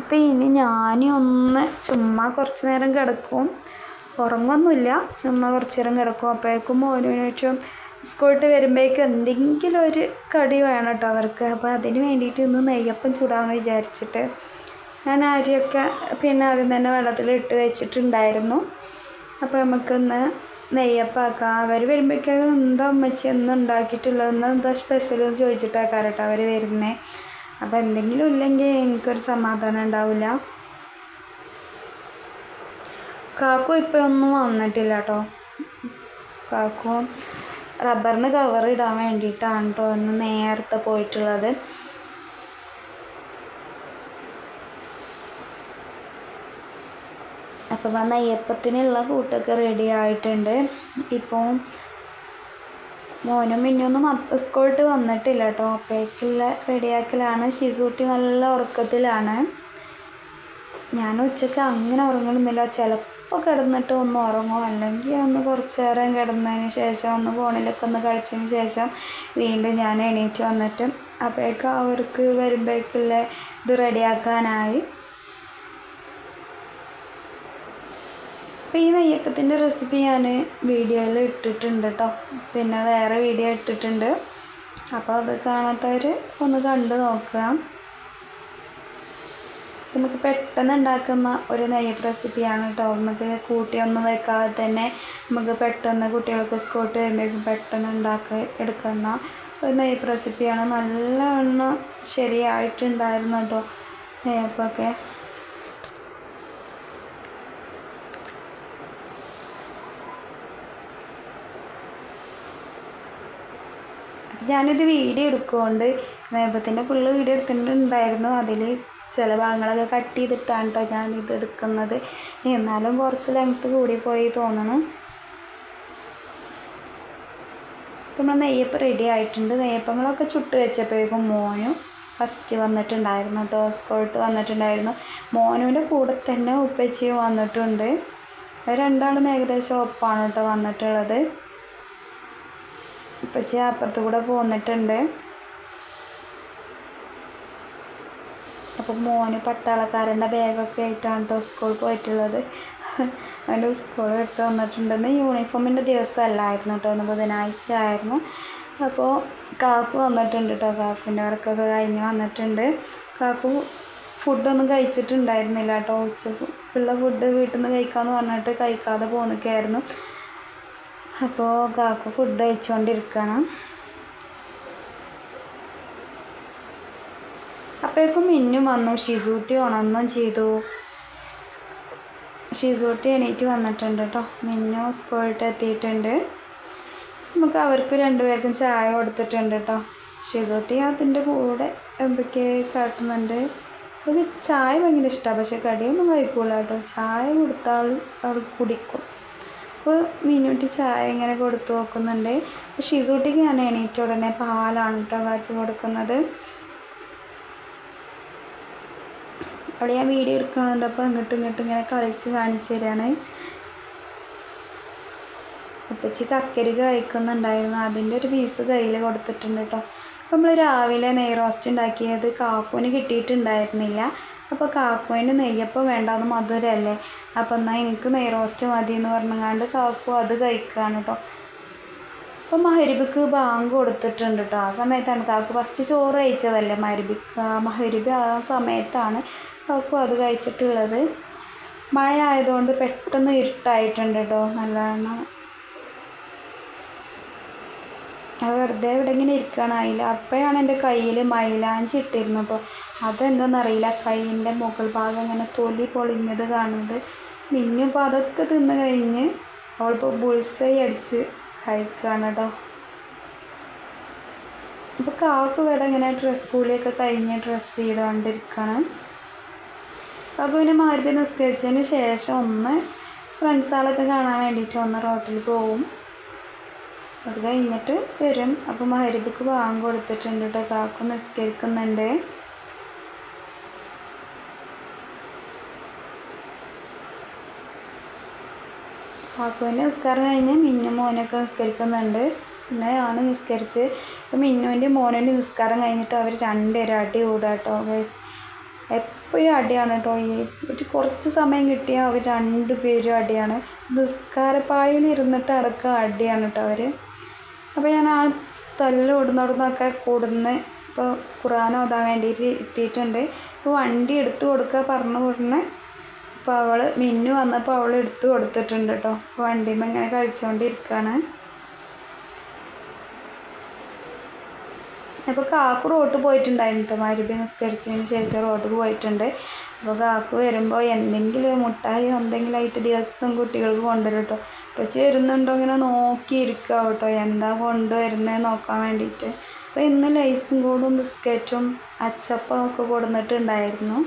അപ്പം ഇനി ഞാനും ഒന്ന് ചുമ്മാ കുറച്ച് നേരം കിടക്കും. ഉറങ്ങൊന്നുമില്ല ചുമ്മാ കുറച്ച് നേരം കിടക്കും. അപ്പോഴേക്കും മോനുവിനേറ്റവും സ്കൂളിട്ട് വരുമ്പോഴേക്കും എന്തെങ്കിലും ഒരു കടി വേണം കേട്ടോ അവർക്ക്. അപ്പോൾ അതിന് വേണ്ടിയിട്ട് ഇന്ന് നെയ്യപ്പം ചൂടാമെന്ന് വിചാരിച്ചിട്ട് ഞാൻ അരിയൊക്കെ പിന്നെ ആദ്യം തന്നെ വെള്ളത്തിൽ ഇട്ട് വെച്ചിട്ടുണ്ടായിരുന്നു. അപ്പോൾ നമുക്കൊന്ന് നെയ്യപ്പാക്കാം. അവർ വരുമ്പോഴേക്കും എന്താ അമ്മച്ചി എന്ന് എന്താ സ്പെഷ്യൽ എന്ന് കേട്ടോ അവർ വരുന്നേ. അപ്പോൾ എന്തെങ്കിലും ഇല്ലെങ്കിൽ എനിക്കൊരു സമാധാനം ഉണ്ടാവില്ല കാക്കു ഇപ്പം ഒന്നും വന്നിട്ടില്ല കേട്ടോ കാക്കു റബ്ബറിന് കവർ ഇടാൻ വേണ്ടിയിട്ടാണ് കേട്ടോ ഒന്ന് നേരത്തെ പോയിട്ടുള്ളത്. അപ്പോൾ ഇവിടെ നെയ്യപ്പത്തിനുള്ള കൂട്ടൊക്കെ റെഡി ആയിട്ടുണ്ട്. ഇപ്പോൾ മോനും മിന്നൊന്നും സ്കൂളിട്ട് വന്നിട്ടില്ല കേട്ടോ അപ്പോഴേക്കുള്ള റെഡിയാക്കലാണ് ഷിസൂട്ടി നല്ല ഉറക്കത്തിലാണ്. ഞാൻ ഉച്ചയ്ക്ക് അങ്ങനെ ഉറങ്ങണമെന്നില്ല ചിലപ്പോൾ കിടന്നിട്ട് ഒന്ന് ഉറങ്ങും. അല്ലെങ്കിൽ ഒന്ന് കുറച്ച് നേരം കിടന്നതിന് ശേഷം ഒന്ന് ഫോണിലൊക്കെ ഒന്ന് കളിച്ചതിന് ശേഷം വീണ്ടും ഞാൻ എണീറ്റ് വന്നിട്ട് അപ്പോഴേക്കും അവർക്ക് വരുമ്പോഴേക്കുള്ള ഇത് റെഡിയാക്കാനായി അപ്പോൾ ഈ നെയ്യപ്പത്തിന്റെ റെസിപ്പി ഞാൻ വീഡിയോയിൽ ഇട്ടിട്ടുണ്ട് കേട്ടോ പിന്നെ വേറെ വീഡിയോ ഇട്ടിട്ടുണ്ട്. അപ്പോൾ അത് കാണാത്തവർ ഒന്ന് കണ്ടു നോക്കുക. നമുക്ക് പെട്ടെന്ന് ഉണ്ടാക്കുന്ന ഒരു നെയ്യപ്പ് റെസിപ്പിയാണ് കേട്ടോ നമുക്ക് കൂട്ടിയൊന്നും വെക്കാതെ തന്നെ നമുക്ക് പെട്ടെന്ന് കുട്ടികൾക്ക് സ്കൂട്ട് വരുമ്പോഴേക്കും പെട്ടെന്ന് ഉണ്ടാക്കി എടുക്കുന്ന ഒരു നെയ്യപ്പ് റെസിപ്പിയാണ് നല്ലവണ്ണം ശരിയായിട്ടുണ്ടായിരുന്നു കേട്ടോ നെയ്യപ്പൊക്കെ. ഞാനിത് വീഡിയോ എടുക്കുകൊണ്ട് നേപത്തിന്റെ ഫുള്ള് വീഡിയോ എടുത്തിട്ടുണ്ടായിരുന്നു. അതിൽ ചില ഭാഗങ്ങളൊക്കെ കട്ട് ചെയ്തിട്ടാണ് കേട്ടോ ഇത് എടുക്കുന്നത്. എന്നാലും കുറച്ച് ലെങ്ത്ത് കൂടിപ്പോയി തോന്നണം നമ്മൾ നെയ്യപ്പം റെഡി ആയിട്ടുണ്ട്. നെയ്യപ്പങ്ങളൊക്കെ ചുട്ട് വെച്ചപ്പോഴേക്കും മോനും ഫസ്റ്റ് വന്നിട്ടുണ്ടായിരുന്നു കേട്ടോ സ്കോട്ട് വന്നിട്ടുണ്ടായിരുന്നു. മോനുവിന്റെ കൂടെ തന്നെ ഉപ്പച്ചിയും വന്നിട്ടുണ്ട്. രണ്ടാളും ഏകദേശം ഒപ്പാണ് കേട്ടോ വന്നിട്ടുള്ളത്. ഉപ്പച്ചി അപ്പുറത്ത് കൂടെ പോന്നിട്ടുണ്ട്. അപ്പോൾ മോന് പട്ടാളക്കാരന്റെ ബാഗൊക്കെ ആയിട്ടാണ് കേട്ടോ സ്കൂളിൽ പോയിട്ടുള്ളത്. അവന്റെ സ്കൂൾ ഇട്ട് വന്നിട്ടുണ്ടെന്ന് യൂണിഫോമിന്റെ ദിവസമല്ലായിരുന്നു കേട്ടോ ഒന്ന് ബുധനാഴ്ച ആയിരുന്നു. അപ്പോൾ കാക്കു വന്നിട്ടുണ്ട് കേട്ടോ കാക്കുവിന്റെ വർക്കൊക്കെ കഴിഞ്ഞ് വന്നിട്ടുണ്ട്. കാക്കു ഫുഡൊന്നും കഴിച്ചിട്ടുണ്ടായിരുന്നില്ല കേട്ടോ ഉച്ച ഉള്ള ഫുഡ് വീട്ടിൽ നിന്ന് കഴിക്കാമെന്ന് പറഞ്ഞിട്ട് കഴിക്കാതെ പോന്നിക്കായിരുന്നു. അപ്പോൾ കാക്ക ഫുഡ് കഴിച്ചുകൊണ്ടിരിക്കണം അപ്പോഴേക്കും മിന്നും വന്നു. ഷിസൂട്ടി ഉണർന്നും ചെയ്തു. ഷിസൂട്ടി എണീറ്റ് വന്നിട്ടുണ്ട് കേട്ടോ മിന്നു സ്കൂളിട്ട് എത്തിയിട്ടുണ്ട്. നമുക്ക് അവർക്ക് രണ്ടുപേർക്കും ചായ കൊടുത്തിട്ടുണ്ട് കേട്ടോ ഷിസൂട്ടി അതിന്റെ കൂടെ എന്തൊക്കെ കാട്ടുന്നുണ്ട്? അത് ചായ ഭയങ്കര ഇഷ്ടമാണ് പക്ഷേ കടിയൊന്നും കഴിക്കൂല കേട്ടോ ചായ കൊടുത്താൽ അവൾ കുടിക്കും. അപ്പോൾ മീനൂട്ടി ചായ ഇങ്ങനെ കൊടുത്തു നോക്കുന്നുണ്ട്. ഷിസൂട്ടിക്ക് ഞാൻ എണീറ്റ ഉടനെ പാലാണ് കേട്ടോ കാച്ചു കൊടുക്കുന്നത്. അവിടെ ഞാൻ വീഡിയോ എടുക്കുന്നുണ്ട്. അപ്പോൾ അങ്ങോട്ടും ഇങ്ങോട്ടും ഇങ്ങനെ കളിച്ച് കാണിച്ചു തരാണ്. ഉപ്പച്ചി കക്കരി കഴിക്കുന്നുണ്ടായിരുന്നു. അതിന്റെ ഒരു പീസ് കയ്യിൽ കൊടുത്തിട്ടുണ്ട് കേട്ടോ അപ്പോൾ നമ്മൾ രാവിലെ നെയ് റോസ്റ്റ് ഉണ്ടാക്കിയത് കാപ്പൂന് കിട്ടിയിട്ടുണ്ടായിരുന്നില്ല. അപ്പോൾ കാക്കുവിന് നെയ്യപ്പം വേണ്ടാന്ന് മധുരമല്ലേ അപ്പോൾ എന്നാൽ എനിക്ക് നെയ് റോസ്റ്റ് മതി എന്ന് പറഞ്ഞങ്ങാണ്ട് കാക്കു അത് കഴിക്കുകയാണ് കേട്ടോ അപ്പോൾ മഹരിബിക്ക് ബാങ്ക് കൊടുത്തിട്ടുണ്ട് കേട്ടോ ആ സമയത്താണ് കാക്കു ഫസ്റ്റ് ചോറ് കഴിച്ചതല്ലേ മഹരിബിക്ക്? മഹരിബ് ആ സമയത്താണ് കാക്കു അത് കഴിച്ചിട്ടുള്ളത്. മഴ ആയതുകൊണ്ട് പെട്ടെന്ന് ഇരുട്ടായിട്ടുണ്ട് കേട്ടോ നല്ലവണ്ണം അത് വെറുതെ ഇവിടെ ഇങ്ങനെ ഇരിക്കുകയാണ് അതിൽ അപ്പോഴാണ് എന്റെ കയ്യിൽ മൈലാഞ്ചി ഇട്ടിരുന്നത്. അപ്പോൾ അതെന്താണെന്നറിയില്ല കൈന്റെ മുകൾ ഭാഗം ഇങ്ങനെ തൊലി പൊളിഞ്ഞത് കാണുന്നത് മിന്നു ഇപ്പോൾ അതൊക്കെ തിന്ന് കഴിഞ്ഞ് അവളിപ്പോൾ ബുൾസൈ അടിച്ച് കഴിക്കുകയാണ് കേട്ടോ. ഇപ്പോൾ കാക്ക് ഇവിടെ ഇങ്ങനെ ഡ്രസ് കൂലിയൊക്കെ കഴിഞ്ഞ് ഡ്രസ്സ് ചെയ്തുകൊണ്ടിരിക്കുകയാണ് അപ്പോൾ പിന്നെ മാരുതി നിസ്കരിച്ചതിന് ശേഷം ഒന്ന് ഫ്രണ്ട്സുകളൊക്കെ കാണാൻ വേണ്ടിയിട്ട് ഒന്ന് റോട്ടിൽ പോവും. അത് കഴിഞ്ഞിട്ട് വരും. അപ്പോൾ മഹരിബിക്ക് ബാങ്ക് കൊടുത്തിട്ടുണ്ട് കേട്ടോ കാക്കു നിസ്കരിക്കുന്നുണ്ട്. കാക്കുവിന്റെ നിസ്കാരം കഴിഞ്ഞ് മിന്നു മോനൊക്കെ നിസ്കരിക്കുന്നുണ്ട്. പിന്നെ ആണ് നിസ്കരിച്ച്. ഇപ്പം മിന്നുവിന്റെ മോനന്റെ നിസ്കാരം കഴിഞ്ഞിട്ട് അവർ രണ്ടുപേരും അടി കൂടുക കേട്ടോ ഗൈസ് എപ്പോഴും അടിയാണ് കേട്ടോ ഈ ഒരു കുറച്ച് സമയം കിട്ടിയാൽ അവർ രണ്ടുപേരും അടിയാണ്. നിസ്കാരപ്പായിൽ ഇരുന്നിട്ട് അടക്കം അടിയാണ് കേട്ടോ അവർ അപ്പോൾ ഞാൻ ആ തല്ല് ഓടുന്നിടന്നൊക്കെ കൂടുന്ന് ഇപ്പോൾ ഖുറാൻ ഓതാൻ വേണ്ടിയിട്ട് എത്തിയിട്ടുണ്ട്. ഇപ്പോൾ വണ്ടി എടുത്തു കൊടുക്കുക പറഞ്ഞു കൊടുന്ന് അപ്പോൾ അവൾ മിന്നു വന്നപ്പോൾ അവൾ എടുത്തു കൊടുത്തിട്ടുണ്ട് കേട്ടോ അപ്പോൾ വണ്ടിയുമ്പോൾ ഇങ്ങനെ കഴിച്ചുകൊണ്ടിരിക്കുകയാണ് അപ്പോൾ കാക്കു റോട്ട് പോയിട്ടുണ്ടായിരുന്നു കേട്ടോ മരുഭി നിസ്കരിച്ചതിന് ശേഷം റോട്ടിൽ പോയിട്ടുണ്ട്. അപ്പോൾ കാക്കു വരുമ്പോൾ എന്തെങ്കിലും മുട്ടായി എന്തെങ്കിലും ആയിട്ട് ദിവസം കുട്ടികൾക്ക് കൊണ്ടുവരും കേട്ടോ ഉപ്പച്ചി വരുന്നുണ്ടോ? ഇങ്ങനെ നോക്കിയിരിക്കുക കേട്ടോ. എന്താ കൊണ്ടുവരുന്നത് നോക്കാൻ വേണ്ടിയിട്ട്. അപ്പോൾ ഇന്ന് ലൈസും കൂടും ബിസ്ക്കറ്റും അച്ചപ്പം ഒക്കെ കൊടുന്നിട്ടുണ്ടായിരുന്നു.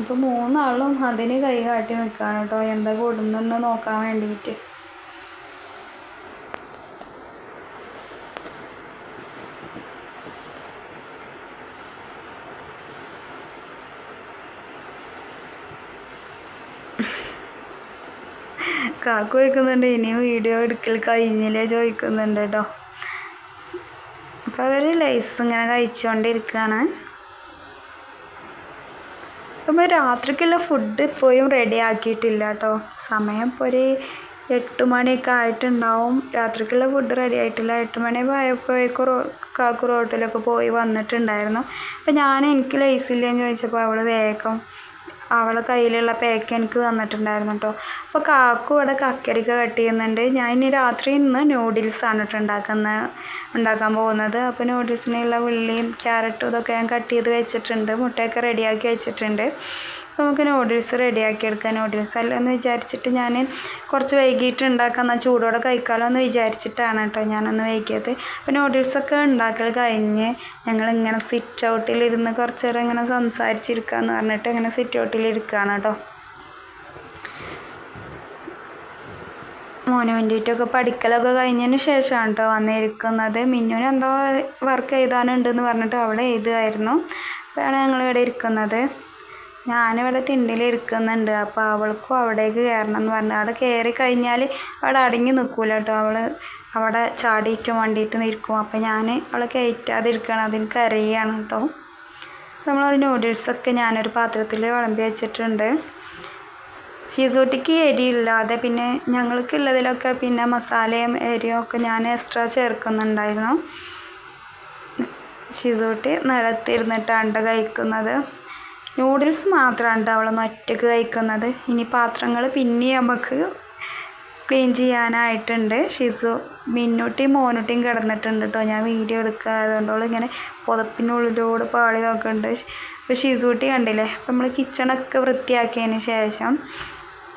ഇപ്പോൾ മൂന്നാളും അതിന് കൈ കാട്ടി നിൽക്കുകയാണ് കേട്ടോ. എന്താ കൊടുന്നെന്ന് നോക്കാൻ വേണ്ടിയിട്ട്. കാക്കു ചോദിക്കുന്നുണ്ട് ഇനിയും വീഡിയോ എടുക്കൽ കഴിഞ്ഞില്ലേ ചോദിക്കുന്നുണ്ട് കേട്ടോ അപ്പോൾ അവർ ലൈസ് ഇങ്ങനെ കഴിച്ചുകൊണ്ടിരിക്കുകയാണ് അപ്പോൾ രാത്രിക്കുള്ള ഫുഡ് ഇപ്പോഴും റെഡി ആക്കിയിട്ടില്ല കേട്ടോ സമയം ഇപ്പോൾ ഒരു എട്ട് മണിയൊക്കെ ആയിട്ടുണ്ടാവും. രാത്രിക്കുള്ള ഫുഡ് റെഡി ആയിട്ടില്ല. എട്ട് മണി ആയപ്പോഴേക്കും റോ കാക്കു റോട്ടിലൊക്കെ പോയി വന്നിട്ടുണ്ടായിരുന്നു. അപ്പോൾ ഞാൻ എനിക്ക് ലൈസ് ഇല്ലേന്ന് ചോദിച്ചപ്പോൾ അവൾ വേഗം അവളെ കയ്യിലുള്ള പാക്ക് എനിക്ക് തന്നിട്ടുണ്ടായിരുന്നു കേട്ടോ അപ്പോൾ കാക്കു ഇവിടെ കക്കരിക്ക കട്ട് ചെയ്യുന്നുണ്ട്. ഞാൻ ഇനി രാത്രി ഇന്ന് നൂഡിൽസാണ് കേട്ടോ ഉണ്ടാക്കുന്ന ഉണ്ടാക്കാൻ പോകുന്നത്. അപ്പോൾ നൂഡിൽസിനുള്ള ഉള്ളിയും ക്യാരറ്റും ഇതൊക്കെ ഞാൻ കട്ട് ചെയ്ത് വെച്ചിട്ടുണ്ട്. മുട്ടയൊക്കെ റെഡിയാക്കി വെച്ചിട്ടുണ്ട്. അപ്പോൾ നമുക്ക് നൂഡിൽസ് റെഡിയാക്കി എടുക്കാം നൂഡിൽസ് അല്ല എന്ന് വിചാരിച്ചിട്ട് ഞാൻ കുറച്ച് വൈകിട്ട് ഉണ്ടാക്കാം എന്നാൽ ചൂടോടെ കഴിക്കാമല്ലോ എന്ന് വിചാരിച്ചിട്ടാണ് കേട്ടോ ഞാനൊന്ന് വൈകിയത്. അപ്പോൾ നൂഡിൽസൊക്കെ ഉണ്ടാക്കൽ കഴിഞ്ഞ് ഞങ്ങളിങ്ങനെ സിറ്റ് ഔട്ടിലിരുന്ന് കുറച്ച് നേരം ഇങ്ങനെ സംസാരിച്ചിരിക്കാമെന്ന് പറഞ്ഞിട്ട് ഇങ്ങനെ സിറ്റ് ഔട്ടിലിരിക്കുകയാണ് കേട്ടോ. മോന് വേണ്ടിയിട്ടൊക്കെ പഠിക്കലൊക്കെ കഴിഞ്ഞതിന് ശേഷമാണ് കേട്ടോ വന്നിരിക്കുന്നത്. മിന്നുവിന് എന്തോ വർക്ക് എഴുതാനുണ്ടെന്ന് പറഞ്ഞിട്ട് അവളെ എഴുതുമായിരുന്നു അപ്പോഴാണ് ഞങ്ങളിവിടെ ഇരിക്കുന്നത്. ഞാനിവിടെ തിണ്ടിൽ ഇരിക്കുന്നുണ്ട്. അപ്പോൾ അവൾക്കും അവിടേക്ക് കയറണം എന്ന് പറഞ്ഞു. അവിടെ കയറി കഴിഞ്ഞാൽ അവിടെ അടങ്ങി നിൽക്കൂല കേട്ടോ. അവൾ അവിടെ ചാടിയിട്ട് വണ്ടിയിട്ട് നിൽക്കും. അപ്പോൾ ഞാൻ അവളെ കയറ്റാതിരിക്കണം. അതിന് കരയാണ് കേട്ടോ. നമ്മളൊരു നൂഡിൽസൊക്കെ ഞാനൊരു പാത്രത്തിൽ വിളമ്പി വെച്ചിട്ടുണ്ട്. ചീസൂട്ടിക്ക് എരിയില്ലാതെ പിന്നെ ഞങ്ങൾക്കുള്ളതിലൊക്കെ പിന്നെ മസാലയും എരിയും ഒക്കെ ഞാൻ എക്സ്ട്രാ ചേർക്കുന്നുണ്ടായിരുന്നു. ഷിസൂട്ടി നിലത്തിരുന്നിട്ടാണ് കഴിക്കുന്നത്. നൂഡിൽസ് മാത്രമാണ് അവളൊന്ന് ഒറ്റയ്ക്ക് കഴിക്കുന്നത്. ഇനി പാത്രങ്ങൾ പിന്നെ നമുക്ക് ക്ലീൻ ചെയ്യാനായിട്ടുണ്ട്. ഷിസു മിന്നൂട്ടിയും മോനൂട്ടിയും കിടന്നിട്ടുണ്ട് കേട്ടോ ഞാൻ വീഡിയോ എടുക്കാതുകൊണ്ട് അവളിങ്ങനെ പുതപ്പിനുള്ളിലൂടെ പാളി നോക്കുന്നുണ്ട്. അപ്പോൾ ഷിസൂട്ടി കണ്ടില്ലേ? അപ്പോൾ നമ്മൾ കിച്ചണൊക്കെ വൃത്തിയാക്കിയതിന് ശേഷം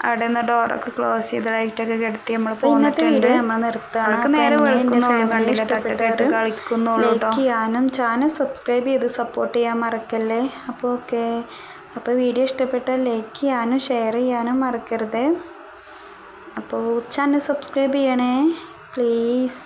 അവിടെ നിന്ന് ഡോറൊക്കെ ക്ലോസ് ചെയ്ത് ലൈറ്റൊക്കെ കിടത്തി നമ്മൾ പോന്നിട്ടുണ്ട്. നമ്മൾ നിർത്തുകയാണ്. നേരെ വെളുക്കുന്നുള്ളൂ കണ്ടില്ല തട്ട് തട്ട് കളിക്കുന്നുള്ളൂ ലൈക്ക് ചെയ്യാനും ചാനൽ സബ്സ്ക്രൈബ് ചെയ്ത് സപ്പോർട്ട് ചെയ്യാൻ മറക്കല്ലേ? അപ്പോൾ ഓക്കെ അപ്പോൾ വീഡിയോ ഇഷ്ടപ്പെട്ടാൽ ലൈക്ക് ചെയ്യാനും ഷെയർ ചെയ്യാനും മറക്കരുത്. അപ്പോൾ ചാനൽ സബ്സ്ക്രൈബ് ചെയ്യണേ. പ്ലീസ്